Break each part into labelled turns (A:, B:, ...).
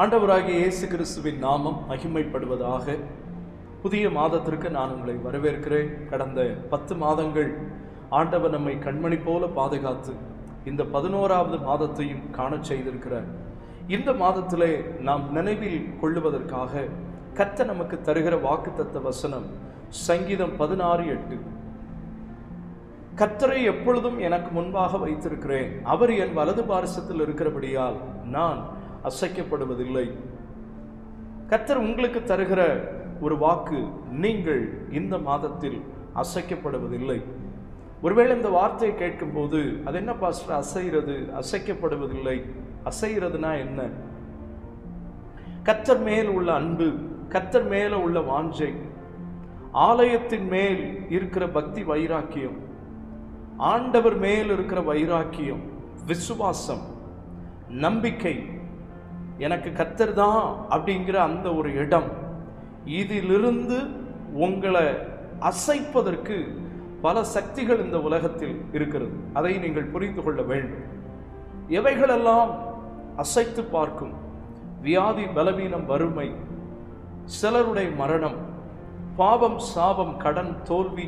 A: ஆண்டவராகிய இயேசு கிறிஸ்துவின் நாமம் மகிமைப்படுவதாக புதிய மாதத்திற்கு நான் உங்களை வரவேற்கிறேன். கடந்த பத்து மாதங்கள் ஆண்டவர் நம்மை கண்மணி போல பாதுகாத்து இந்த பதினோராவது மாதத்தையும் காண செய்திருக்கிறார் இந்த மாதத்திலே நாம் நினைவில் கொள்ளுவதற்காக கத்த நமக்கு தருகிற வாக்குத்தத்த வசனம் சங்கீதம் பதினாறு எட்டு. கத்தரை எப்பொழுதும் எனக்கு முன்பாக வைத்திருக்கிறேன். அவர் என் வலது பாரசத்தில் இருக்கிறபடியால் நான் அசைக்கப்படுவதில்லை. கத்தர் உங்களுக்கு தருகிற ஒரு வாக்கு நீங்கள் இந்த மாதத்தில் அசைக்கப்படுவதில்லை. ஒருவேளை இந்த வார்த்தையை கேட்கும்போது அது என்ன பாஸ்டர்? அசைகிறது அசைக்கப்படுவதில்லை. அசைகிறதுனா என்ன? கத்தர் மேல் உள்ள அன்பு கத்தர் மேல உள்ள வாஞ்சை ஆலயத்தின் மேல் இருக்கிற பக்தி வைராக்கியம் ஆண்டவர் மேல் இருக்கிற வைராக்கியம் விசுவாசம் நம்பிக்கை எனக்கு கத்தர் தான் அப்படிங்கிற அந்த ஒரு இடம் இதிலிருந்து உங்களை அசைப்பதற்கு பல சக்திகள் இந்த உலகத்தில் இருக்கிறது. அதை நீங்கள் புரிந்து கொள்ள வேண்டும். எவைகளெல்லாம் அசைத்து பார்க்கும்? வியாதி பலவீனம் வறுமை சிலருடைய மரணம் பாவம் சாபம் கடன் தோல்வி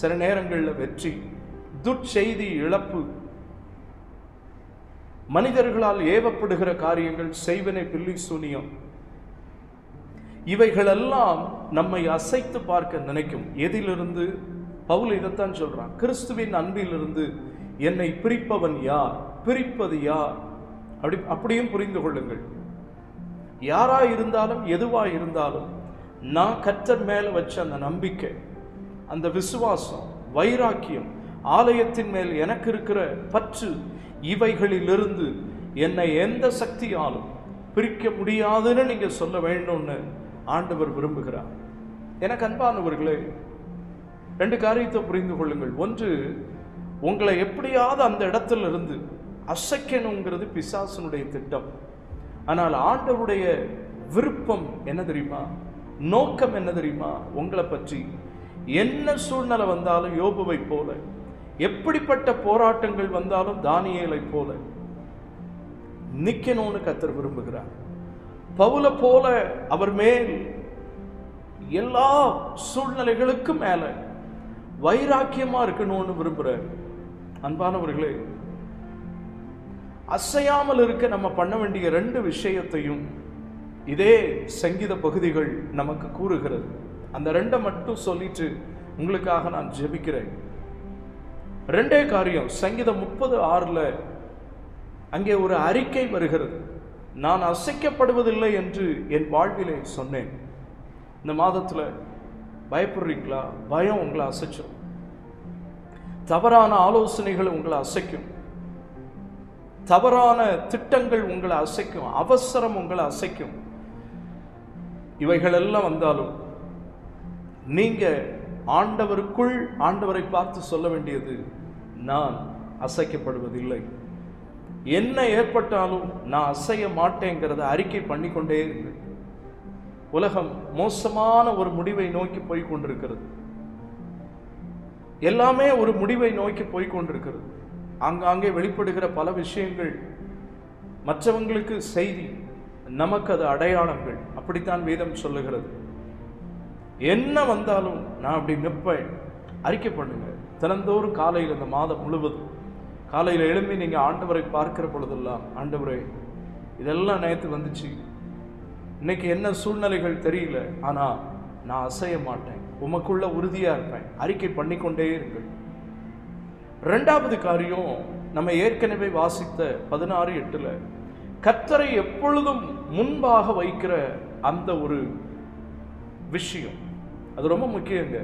A: சில நேரங்களில் வெற்றி துட்செய்தி இழப்பு மனிதர்களால் ஏவப்படுகிற காரியங்கள் செய்வனை பில்லி சூனியம். இவைகளெல்லாம் நம்மை அசைத்து பார்க்க நினைக்கும். எதிலிருந்து? பவுல் இதைத்தான் சொல்கிறான் கிறிஸ்துவின் அன்பிலிருந்து என்னை பிரிப்பவன் யார்? பிரிப்பது யார்? அப்படி அப்படியும் புரிந்து கொள்ளுங்கள். யாரா இருந்தாலும் எதுவா இருந்தாலும் நான் கற்ற மேல வச்ச அந்த நம்பிக்கை அந்த விசுவாசம் வைராக்கியம் ஆலயத்தின் மேல் எனக்கு இருக்கிற பற்று இவைகளிலிருந்து என்னை எந்த சக்தியாலும் பிரிக்க முடியாதுன்னு நீங்கள் சொல்ல வேண்டும்னு ஆண்டவர் விரும்புகிறார். எனக்கு அன்பானவர்களே ரெண்டு காரியத்தை புரிந்து கொள்ளுங்கள். ஒன்று உங்களை எப்படியாவது அந்த இடத்துல இருந்து அசைக்கணுங்கிறது பிசாசனுடைய திட்டம். ஆனால் ஆண்டவருடைய விருப்பம் என்ன தெரியுமா? நோக்கம் என்ன தெரியுமா? உங்களை பற்றி என்ன சூழ்நிலை வந்தாலும் யோபுவை போல எப்படிப்பட்ட போராட்டங்கள் வந்தாலும் தானியலை போல நிற்கணும்னு கத்தர் விரும்புகிறார். பவுல போல அவர் மேல் எல்லா சூழ்நிலைகளுக்கும் மேல வைராக்கியமா இருக்கணும்னு விரும்புகிறார் அன்பானவர்களே அசையாமல் இருக்க நம்ம பண்ண வேண்டிய ரெண்டு விஷயத்தையும் இதே சங்கீத பகுதிகள் நமக்கு கூறுகிறது. அந்த ரெண்டை மட்டும் சொல்லிட்டு உங்களுக்காக நான் ஜெபிக்கிறேன். ரெண்டே காரியம். சங்கீதம் முப்பது ஆறில் அங்கே ஒரு அறிக்கை வருகிறது. நான் அசைக்கப்படுவதில்லை என்று என் வாழ்விலே சொன்னேன். இந்த மாதத்தில் பயப்படுறீங்களா? பயம் உங்களை அசைச்சிடும் தவறான ஆலோசனைகள் உங்களை அசைக்கும். தவறான திட்டங்கள் உங்களை அசைக்கும். அவசரம் உங்களை அசைக்கும். இவைகளெல்லாம் வந்தாலும் நீங்கள் ஆண்டவருக்குள் ஆண்டவரை பார்த்து சொல்ல வேண்டியது நான் அசைக்கப்படுவதில்லை. என்ன ஏற்பட்டாலும் நான் அசைய மாட்டேங்கிறத அறிக்கை பண்ணிக்கொண்டே இருங்க உலகம் மோசமான ஒரு முடிவை நோக்கி போய் கொண்டிருக்கிறது. எல்லாமே ஒரு முடிவை நோக்கி போய் கொண்டிருக்கிறது. ஆங்காங்கே வெளிப்படுகிற பல விஷயங்கள் மற்றவங்களுக்கு செய்தி நமக்கு அது அடையாளங்கள். அப்படித்தான் வேதம் சொல்லுகிறது. என்ன வந்தாலும் நான் அப்படி நிற்பேன். அறிக்கை பண்ணுங்க. தினந்தோறும் காலையில் இந்த மாதம் முழுவதும். காலையில் எழும்பி நீங்கள் ஆண்டவரை பார்க்கிற பொழுதெல்லாம் ஆண்டவரை இதெல்லாம் நேற்று வந்துச்சு. இன்னைக்கு என்ன சூழ்நிலைகள் தெரியல. ஆனால் நான் அசைய மாட்டேன். உமக்குள்ள உறுதியாக இருப்பேன். அறிக்கை பண்ணிக்கொண்டே இருங்கள். ரெண்டாவது காரியம் நம்ம ஏற்கனவே வாசித்த பதினாறு எட்டில் கத்தரை எப்பொழுதும் முன்பாக வைக்கிற அந்த ஒரு விஷயம். அது ரொம்ப முக்கியங்க.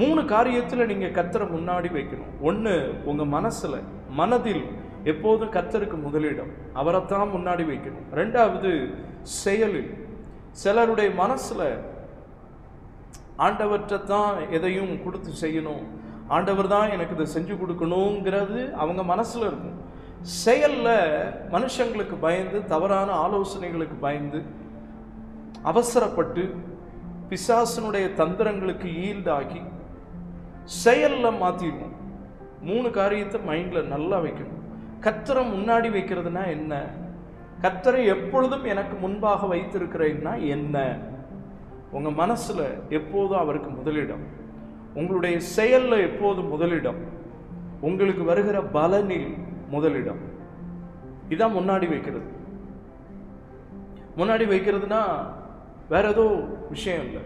A: மூணு காரியத்தில் நீங்கள் கத்தரை முன்னாடி வைக்கணும். ஒன்று உங்கள் மனசில் மனதில் எப்போதும் கத்தருக்கு முதலிடம். அவரைத்தான் முன்னாடி வைக்கணும். ரெண்டாவது செயலில். சிலருடைய மனசில் ஆண்டவற்றை தான் எதையும் கொடுத்து செய்யணும். ஆண்டவர் தான் எனக்கு இதை செஞ்சு கொடுக்கணுங்கிறது அவங்க மனசில் இருக்கும். செயலில் மனுஷங்களுக்கு பயந்து தவறான ஆலோசனைகளுக்கு பயந்து அவசரப்பட்டு பிசாசனுடைய தந்திரங்களுக்கு ஈல்டாகி செயலில் மாற்றிடணும் மூணு காரியத்தை மைண்டில் நல்லா வைக்கணும். கத்தரை முன்னாடி வைக்கிறதுனா என்ன? கத்தரை எப்பொழுதும் எனக்கு முன்பாக வைத்திருக்கிறேன்னா என்ன? உங்கள் மனசில் எப்போதும் அவருக்கு முதலிடம். உங்களுடைய செயலில் எப்போதும் முதலிடம். உங்களுக்கு வருகிற பலனில் முதலிடம். இதான் முன்னாடி வைக்கிறது. முன்னாடி வைக்கிறதுனா வேற ஏதோ விஷயம் இல்லை.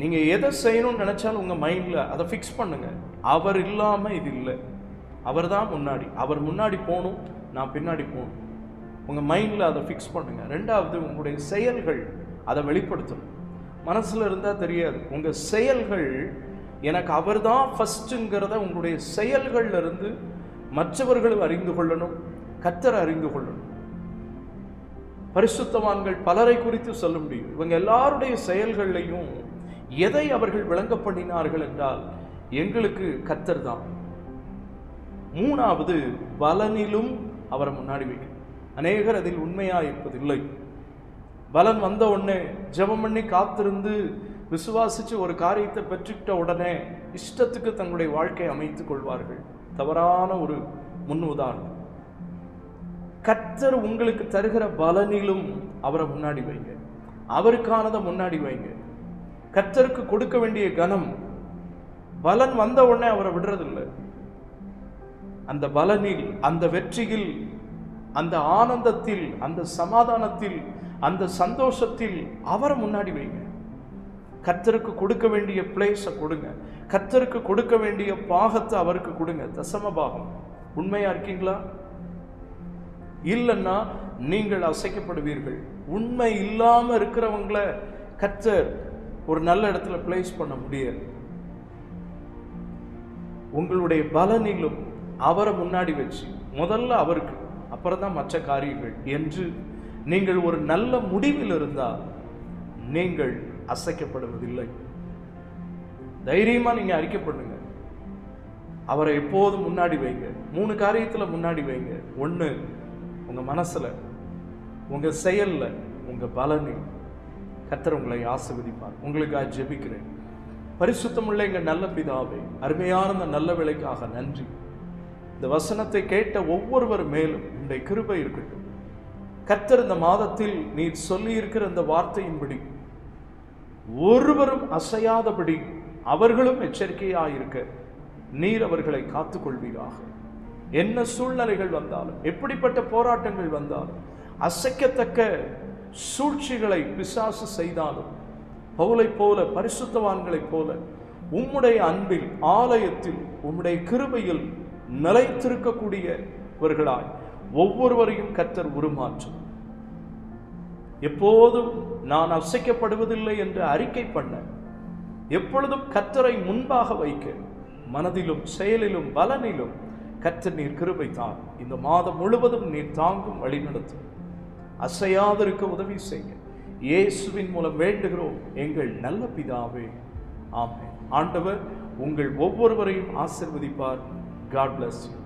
A: நீங்கள் எதை செய்யணும்னு நினச்சாலும் உங்கள் மைண்டில் அதை ஃபிக்ஸ் பண்ணுங்கள் அவர் இல்லாமல் இது இல்லை. அவர் தான் முன்னாடி. அவர் முன்னாடி போகணும் நான் பின்னாடி போகணும். உங்கள் மைண்டில் அதை ஃபிக்ஸ் பண்ணுங்கள் ரெண்டாவது உங்களுடைய செயல்கள் அதை வெளிப்படுத்தணும். மனசில் இருந்தால் தெரியாது. உங்கள் செயல்கள் எனக்கு அவர் தான் ஃபர்ஸ்ட்டுங்கிறத உங்களுடைய செயல்கள்ல இருந்து மற்றவர்களும் அறிந்து கொள்ளணும் கத்தரை அறிந்து கொள்ளணும். பரிசுத்தவான்கள் பலரை குறித்து சொல்ல முடியும். இவங்க எல்லாருடைய செயல்களையும் எதை அவர்கள் விளங்க பண்ணினார்கள் என்றால் எங்களுக்கு கத்தர் தான். மூணாவது பலனிலும் அவரை முன்னாடி வைக்கும் அநேகர் அதில் உண்மையா இருப்பதில்லை. பலன் வந்த உடனே ஜெபம் பண்ணி காத்திருந்து விசுவாசிச்சு ஒரு காரியத்தை பெற்றுக்கிட்ட உடனே இஷ்டத்துக்கு தங்களுடைய வாழ்க்கையை அமைத்துக் கொள்வார்கள். தவறான ஒரு முன் உதாரணம் கர்த்தர் உங்களுக்கு தருகிற பலனிலும் அவரை முன்னாடி வைங்க. அவருக்கானதை முன்னாடி வைங்க. கர்த்தருக்கு கொடுக்க வேண்டிய கனம் பலன் வந்த உடனே அவரை விடுறதில்லை. அந்த பலனில் அந்த வெற்றியில் அந்த ஆனந்தத்தில் அந்த சமாதானத்தில் அந்த சந்தோஷத்தில் அவரை முன்னாடி வைங்க. கர்த்தருக்கு கொடுக்க வேண்டிய பிளேஸை கொடுங்க. கர்த்தருக்கு கொடுக்க வேண்டிய பாகத்தை அவருக்கு கொடுங்க. தசம பாகம் உண்மையா இருக்கீங்களா? இல்லைன்னா நீங்கள் அசைக்கப்படுவீர்கள். உண்மை இல்லாமல் இருக்கிறவங்கள கத்தர் ஒரு நல்ல இடத்துல பிளேஸ் பண்ண முடியாது உங்களுடைய பலனிலும் அவரை முன்னாடி வச்சு முதல்ல அவருக்கு அப்புறம் தான் மற்ற காரியங்கள் என்று நீங்கள் ஒரு நல்ல முடிவில் இருந்தால் நீங்கள் அசைக்கப்படுவதில்லை. தைரியமாக நீங்கள் அறிக்கை பண்ணுங்க. அவரை எப்போதும் முன்னாடி வைங்க. மூணு காரியத்தில் முன்னாடி வைங்க. ஒன்று உங்கள் மனசில் உங்கள் செயலில் உங்கள் பலனில் கத்தர் உங்களை ஆசிர்வதிப்பார். உங்களுக்காக ஜெபிக்கிறேன். பரிசுத்தமுள்ள எங்கள் நல்ல பிதாவே அருமையான இந்த நல்ல விலைக்காக நன்றி. இந்த வசனத்தை கேட்ட ஒவ்வொருவர் மேலும் உடைய கிருபை இருக்கட்டும். கத்தர் இந்த மாதத்தில் நீ சொல்லியிருக்கிற அந்த இந்த வார்த்தையின்படி ஒருவரும் அசையாதபடி அவர்களும் எச்சரிக்கையாயிருக்க நீர் அவர்களை காத்துக்கொள்வீராக. என்ன சூழ்நிலைகள் வந்தாலும் எப்படிப்பட்ட போராட்டங்கள் வந்தாலும் அசைக்கத்தக்க சூழ்ச்சிகளை பிசாசு செய்தாலும் பவுலைப் போல பரிசுத்தவான்களைப் போல உம்முடைய அன்பில் ஆலயத்தில் உம்முடைய கிருபையில் நிலைத்திருக்கக்கூடியவர்களாய் ஒவ்வொருவரையும் கத்தர் உருமாற்றும். எப்போதும் நான் அசைக்கப்படுவதில்லை என்று அறிக்கை பண்ண எப்பொழுதும் கத்தரை முன்பாக வைக்க மனதிலும் செயலிலும் பலனிலும் கர்த்தர் நீர் கிருபை தான் இந்த மாதம் முழுவதும் நீர் தாங்கும் வழிநடத்தும் அசையாதிருக்க உதவி செய்ய இயேசுவின் மூலம் வேண்டுகிறோம். எங்கள் நல்ல பிதாவே ஆமே ஆண்டவர் உங்கள் ஒவ்வொருவரையும் ஆசிர்வதிப்பார். God bless you